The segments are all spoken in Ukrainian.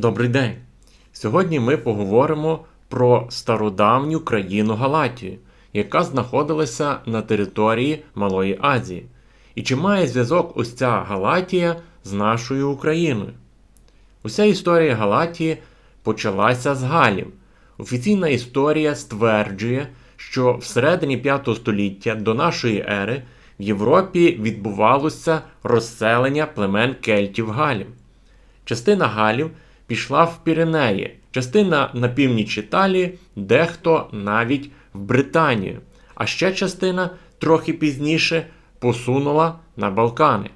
Добрий день! Сьогодні ми поговоримо про стародавню країну Галатію, яка знаходилася на території Малої Азії. І чи має зв'язок ось ця Галатія з нашою Україною? Уся історія Галатії почалася з Галів. Офіційна історія стверджує, що всередині 5 століття до нашої ери в Європі відбувалося розселення племен кельтів Галів. Частина Галів пішла в Піренеї, частина на північ Італії, дехто навіть в Британію, а ще частина трохи пізніше посунула на Балкани.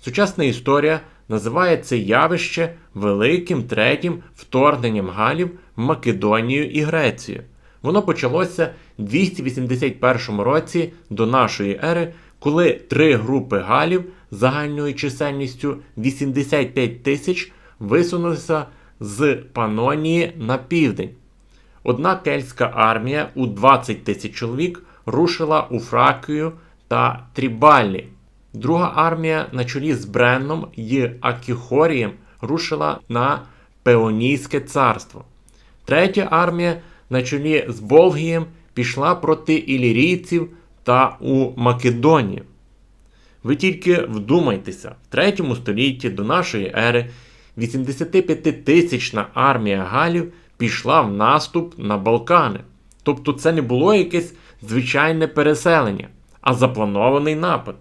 Сучасна історія називає це явище великим третім вторгненням Галів в Македонію і Грецію. Воно почалося в 281 році до нашої ери, коли три групи Галів загальною чисельністю 85 тисяч висунулися з Панонії на південь. Одна кельтська армія у 20 тисяч чоловік рушила у Фракію та Трібаллі. Друга армія на чолі з Бренном і Акіхорієм рушила на Пеонійське царство. Третя армія на чолі з Болгієм пішла проти ілірійців та у Македонію. Ви тільки вдумайтеся, в 3 столітті до нашої ери 85-тисячна армія Галів пішла в наступ на Балкани. Тобто це не було якесь звичайне переселення, а запланований напад.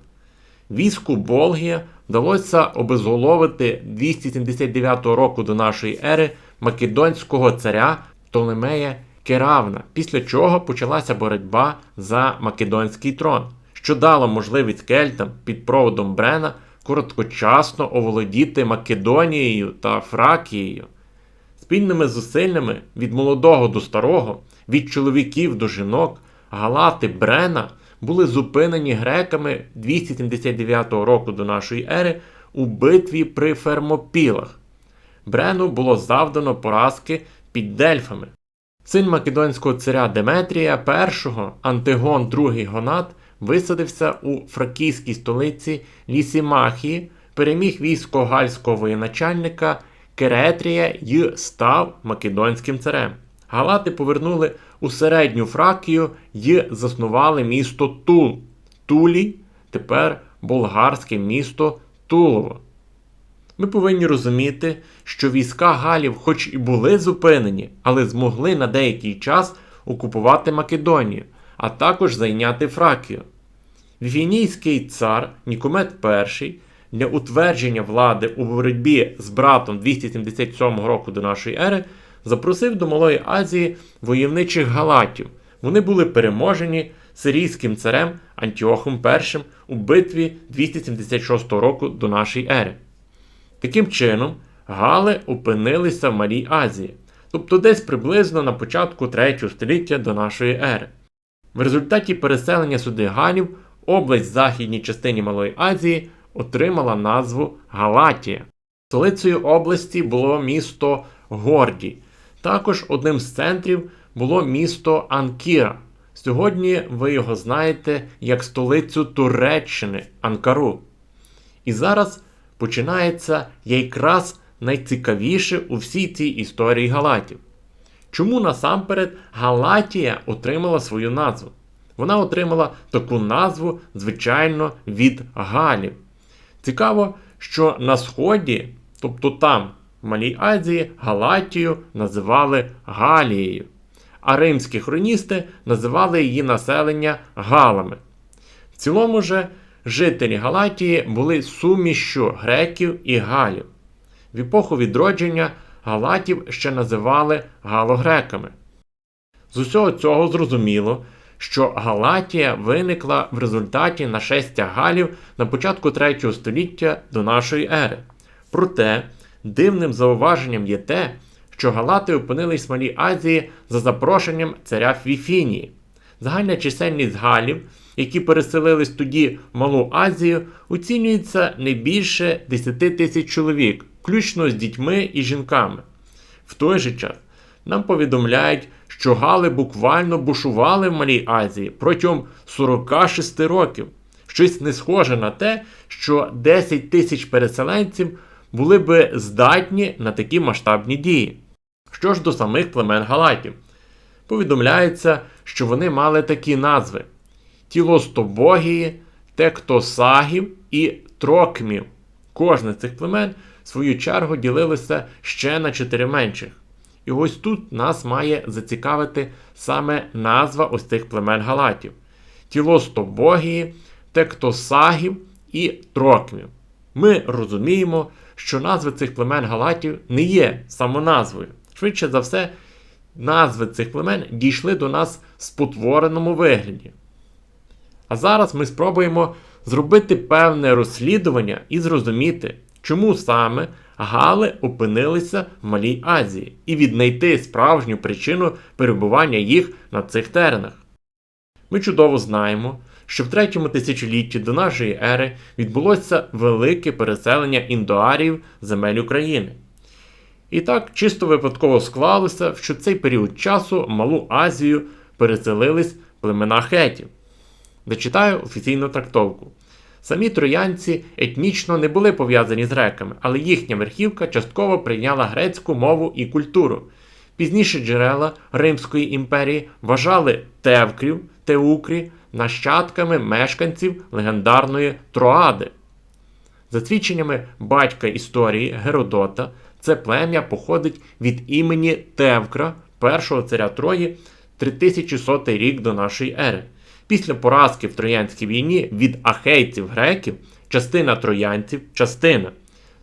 Війську Болгія вдалося обезголовити 279 року до нашої ери македонського царя Птолемея Керавна, після чого почалася боротьба за македонський трон, що дало можливість кельтам під проводом Брена короткочасно оволодіти Македонією та Фракією. Спільними зусиллями від молодого до старого, від чоловіків до жінок, галати Брена були зупинені греками 279 року до нашої ери у битві при Фермопілах. Брену було завдано поразки під Дельфами. Син македонського царя Деметрія І Антигон II Гонат висадився у фракійській столиці Лісімахії, переміг військо гальського воєначальника Керетрія й став македонським царем. Галати повернули у середню Фракію й заснували місто Тул. Тулі тепер болгарське місто Тулово. Ми повинні розуміти, що війська Галів, хоч і були зупинені, але змогли на деякий час окупувати Македонію, а також зайняти Фракію. Віфінійський цар Нікомет І для утвердження влади у боротьбі з братом 277 року до нашої ери запросив до Малої Азії войовничих галатів. Вони були переможені сирійським царем Антіохом І у битві 276 року до нашої ери. Таким чином, Гали опинилися в Малій Азії, тобто десь приблизно на початку 3 століття до нашої ери. В результаті переселення сюди Галів область в західній частині Малої Азії отримала назву Галатія. Столицею області було місто Горді. Також одним з центрів було місто Анкіра. Сьогодні ви його знаєте як столицю Туреччини Анкару. І зараз починається якраз найцікавіше у всій цій історії Галатів. Чому насамперед Галатія отримала свою назву? Вона отримала таку назву, звичайно, від Галів. Цікаво, що на Сході, тобто там, в Малій Азії, Галатію називали Галією, а римські хроністи називали її населення Галами. В цілому же жителі Галатії були сумішшю греків і галів. В епоху відродження галатів ще називали галогреками. З усього цього зрозуміло, що Галатія виникла в результаті нашестя Галів на початку 3 століття до нашої ери. Проте дивним зауваженням є те, що Галати опинились в Малій Азії за запрошенням царя Фіфінії. Загальна чисельність Галів, які переселились тоді в Малу Азію, оцінюється не більше 10 тисяч чоловік, включно з дітьми і жінками. В той же час нам повідомляють, що Гали буквально бушували в Малій Азії протягом 46 років. Щось не схоже на те, що 10 тисяч переселенців були би здатні на такі масштабні дії. Що ж до самих племен галатів, повідомляється, що вони мали такі назви: тілостобогії, тектосагів і трокмів. Кожне з цих племен, свою чергу, ділилося ще на чотири менших. І ось тут нас має зацікавити саме назва ось цих племен галатів: тілостобогії, тектосагів і трокмів. Ми розуміємо, що назви цих племен галатів не є самоназвою. Швидше за все, назви цих племен дійшли до нас в спотвореному вигляді. А зараз ми спробуємо зробити певне розслідування і зрозуміти, чому саме Гали опинилися в Малій Азії, і віднайти справжню причину перебування їх на цих теренах. Ми чудово знаємо, що в третьому тисячолітті до нашої ери відбулося велике переселення індоарів земель України. І так чисто випадково склалося, що цей період часу Малу Азію переселились племена хетів. Дочитаю офіційну трактовку. Самі троянці етнічно не були пов'язані з греками, але їхня верхівка частково прийняла грецьку мову і культуру. Пізніше джерела Римської імперії вважали тевкрів, теукрі нащадками мешканців легендарної Троади. За свідченнями батька історії Геродота, це плем'я походить від імені Тевкра, першого царя Трої, 3100 рік до нашої ери. Після поразки в Троянській війні від ахейців греків частина троянців, частина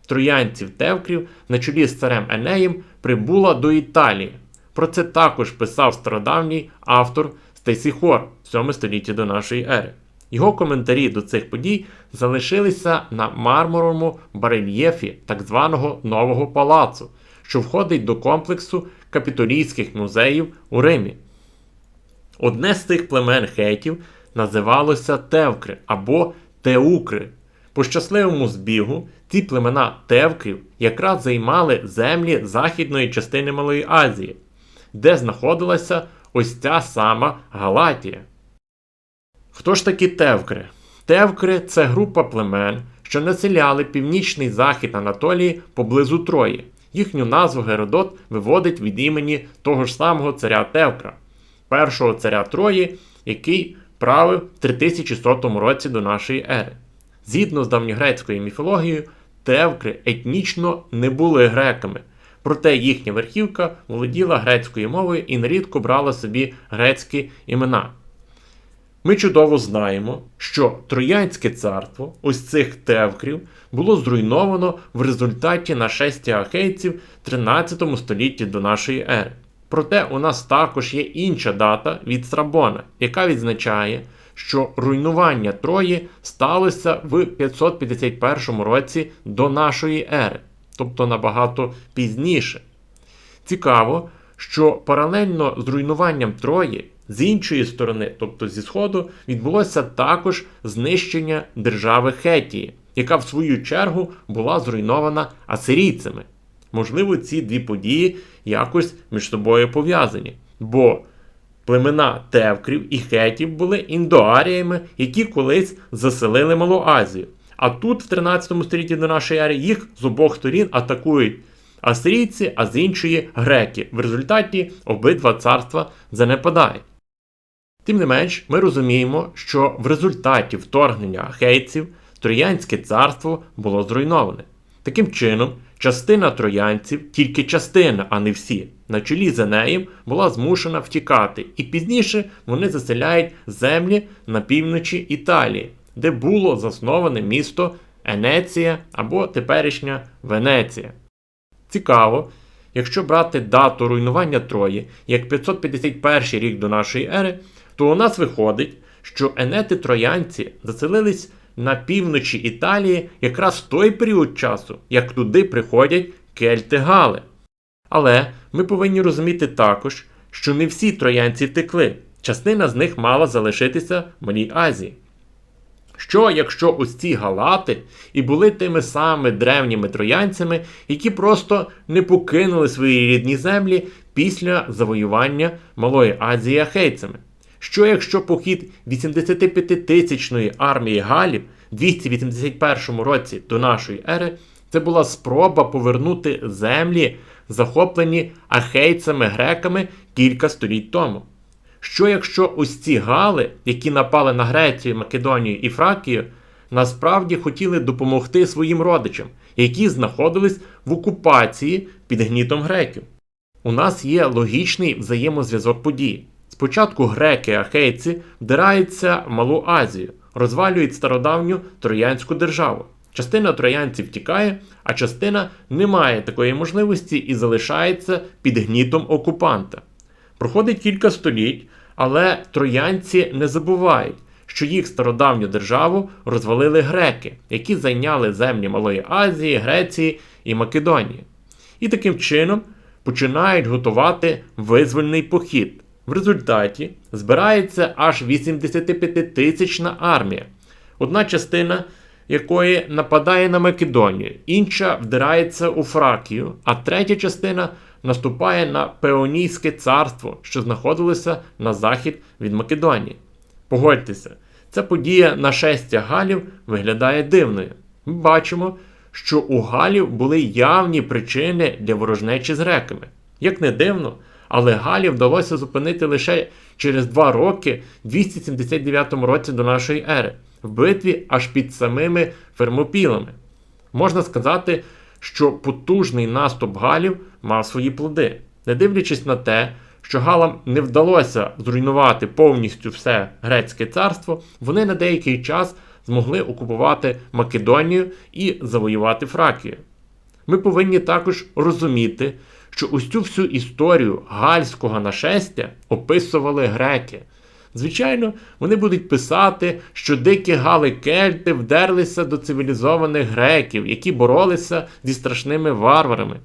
троянців Тевкрів на чолі з царем Енеєм прибула до Італії. Про це також писав стародавній автор Стесіхор в 7 столітті до нашої ери. Його коментарі до цих подій залишилися на мармуровому барельєфі так званого Нового палацу, що входить до комплексу капітолійських музеїв у Римі. Одне з цих племен хетів називалося Тевкри або Теукри. По щасливому збігу ці племена Тевкрів якраз займали землі західної частини Малої Азії, де знаходилася ось ця сама Галатія. Хто ж такі Тевкри? Тевкри це група племен, що населяли північний захід Анатолії поблизу Трої. Їхню назву Геродот виводить від імені того ж самого царя Тевкра першого царя Трої, який правив в 3100 році до нашої ери. Згідно з давньогрецькою міфологією, тевкри етнічно не були греками, проте їхня верхівка володіла грецькою мовою і нерідко брала собі грецькі імена. Ми чудово знаємо, що Троянське царство ось цих тевкрів було зруйновано в результаті нашестя ахейців в 13 столітті до нашої ери. Проте у нас також є інша дата від Страбона, яка відзначає, що руйнування Трої сталося в 551 році до нашої ери, тобто набагато пізніше. Цікаво, що паралельно з руйнуванням Трої, з іншої сторони, тобто зі Сходу, відбулося також знищення держави Хетії, яка в свою чергу була зруйнована асирійцями. Можливо, ці дві події якось між собою пов'язані. Бо племена Тевкрів і Хетів були індоаріями, які колись заселили Малу Азію. А тут, в 13 столітті до нашої ери, їх з обох сторін атакують асирійці, а з іншої греки. В результаті обидва царства занепадають. Тим не менш, ми розуміємо, що в результаті вторгнення ахейців Троянське царство було зруйноване. Таким чином, частина троянців, тільки частина, а не всі, на чолі за нею була змушена втікати, і пізніше вони заселяють землі на півночі Італії, де було засноване місто Енеція або теперішня Венеція. Цікаво, якщо брати дату руйнування Трої як 551 рік до нашої ери, то у нас виходить, що енети троянці заселились на півночі Італії якраз той період часу, як туди приходять кельти Гали. Але ми повинні розуміти також, що не всі троянці втекли, частина з них мала залишитися в Малій Азії. Що, якщо ось ці галати і були тими самими древніми троянцями, які просто не покинули свої рідні землі після завоювання Малої Азії ахейцями? Що якщо похід 85-тисячної армії Галів в 281 році до нашої ери Це була спроба повернути землі, захоплені ахейцями греками кілька століть тому. Що якщо ось ці гали, які напали на Грецію, Македонію і Фракію, насправді хотіли допомогти своїм родичам, які знаходились в окупації під гнітом греків? У нас є логічний взаємозв'язок подій. Спочатку греки-ахейці вдираються в Малу Азію, розвалюють стародавню троянську державу. Частина троянців тікає, а частина не має такої можливості і залишається під гнітом окупанта. Проходить кілька століть, але троянці не забувають, що їх стародавню державу розвалили греки, які зайняли землі Малої Азії, Греції і Македонії. І таким чином починають готувати визвольний похід. В результаті збирається аж 85-тисячна армія, одна частина якої нападає на Македонію, інша вдирається у Фракію, а третя частина наступає на Пеонійське царство, що знаходилося на захід від Македонії. Погодьтеся, ця подія нашестя Галів виглядає дивною. Ми бачимо, що у Галів були явні причини для ворожнечі з греками. Як не дивно, але Галів вдалося зупинити лише через два роки, в 279 році до нашої ери, в битві аж під самими Фермопілами. Можна сказати, що потужний наступ Галів мав свої плоди, не дивлячись на те, що Галам не вдалося зруйнувати повністю все грецьке царство, вони на деякий час змогли окупувати Македонію і завоювати Фракію. Ми повинні також розуміти, що ось цю всю історію гальського нашестя описували греки. Звичайно, вони будуть писати, що дикі гали кельти вдерлися до цивілізованих греків, які боролися зі страшними варварами.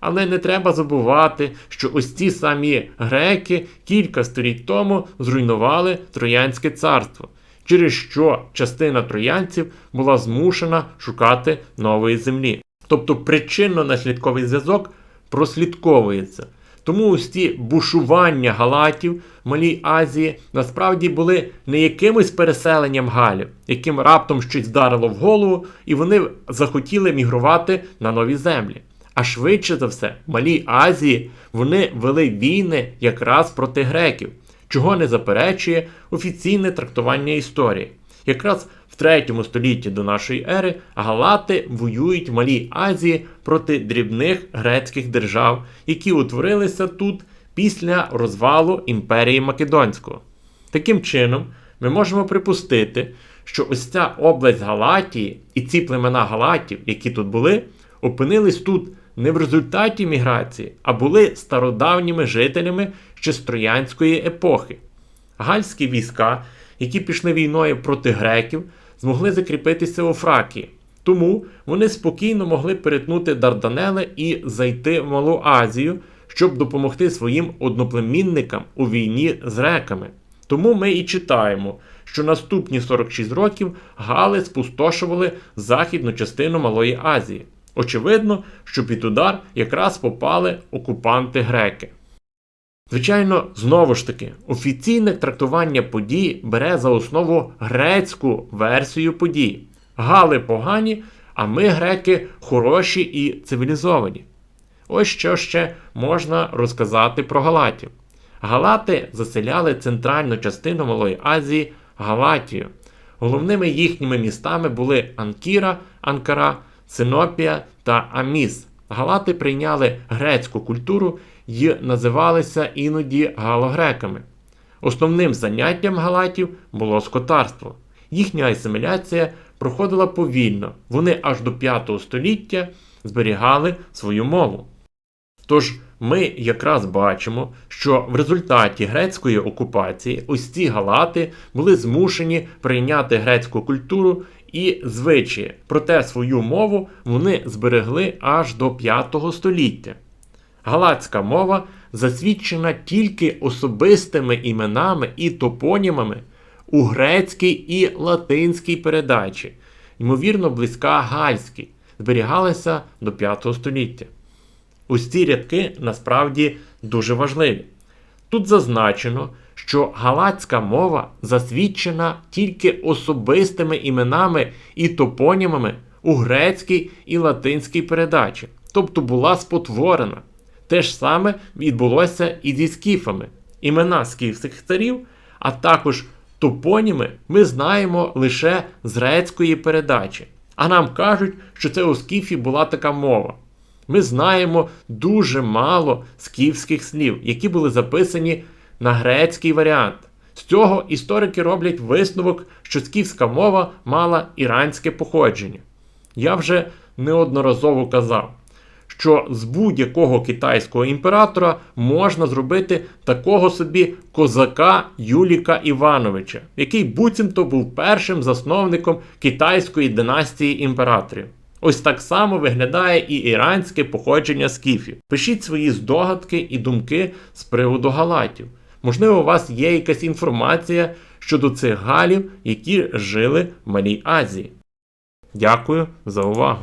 Але не треба забувати, що ось ці самі греки кілька століть тому зруйнували Троянське царство, через що частина троянців була змушена шукати нової землі. Тобто причинно-наслідковий зв'язок прослідковується. Тому ось ці бушування галатів в Малій Азії насправді були не якимось переселенням галів, яким раптом щось вдарило в голову, і вони захотіли мігрувати на нові землі. А швидше за все, в Малій Азії вони вели війни якраз проти греків, чого не заперечує офіційне трактування історії. Якраз в 3 столітті до нашої ери галати воюють в Малій Азії проти дрібних грецьких держав, які утворилися тут після розвалу імперії Македонського. Таким чином, ми можемо припустити, що ось ця область Галатії і ці племена Галатів, які тут були, опинились тут не в результаті міграції, а були стародавніми жителями ще з троянської епохи. Гальські війська, які пішли війною проти греків, змогли закріпитися у Фракії. Тому вони спокійно могли перетнути Дарданели і зайти в Малу Азію, щоб допомогти своїм одноплемінникам у війні з греками. Тому ми і читаємо, що наступні 46 років Гали спустошували західну частину Малої Азії. Очевидно, що під удар якраз попали окупанти греки. Звичайно, знову ж таки, офіційне трактування подій бере за основу грецьку версію подій. Гали погані, а ми, греки, хороші і цивілізовані. Ось що ще можна розказати про Галатів. Галати заселяли центральну частину Малої Азії Галатію. Головними їхніми містами були Анкіра, Анкара, Синопія та Аміс. Галати прийняли грецьку культуру і називалися іноді галогреками. Основним заняттям галатів було скотарство. Їхня асиміляція проходила повільно, вони аж до 5 століття зберігали свою мову. Тож ми якраз бачимо, що в результаті грецької окупації ось ці галати були змушені прийняти грецьку культуру і звичаї, проте свою мову вони зберегли аж до 5 століття. Галацька мова засвідчена тільки особистими іменами і топонімами у грецькій і латинській передачі, ймовірно, близька гальській, зберігалася до 5 століття. Ці рядки насправді дуже важливі. Тут зазначено, що галацька мова засвідчена тільки особистими іменами і топонімами у грецькій і латинській передачі, тобто була спотворена. Те ж саме відбулося і зі скіфами. Імена скіфських царів, а також топоніми ми знаємо лише з грецької передачі. А нам кажуть, що це у скіфі була така мова. Ми знаємо дуже мало скіфських слів, які були записані на грецький варіант. З цього історики роблять висновок, що скіфська мова мала іранське походження. Я вже неодноразово казав, що з будь-якого китайського імператора можна зробити такого собі козака Юліка Івановича, який буцімто був першим засновником китайської династії імператорів. Ось так само виглядає і іранське походження скіфів. Пишіть свої здогадки і думки з приводу галатів. Можливо, у вас є якась інформація щодо цих галів, які жили в Малій Азії. Дякую за увагу!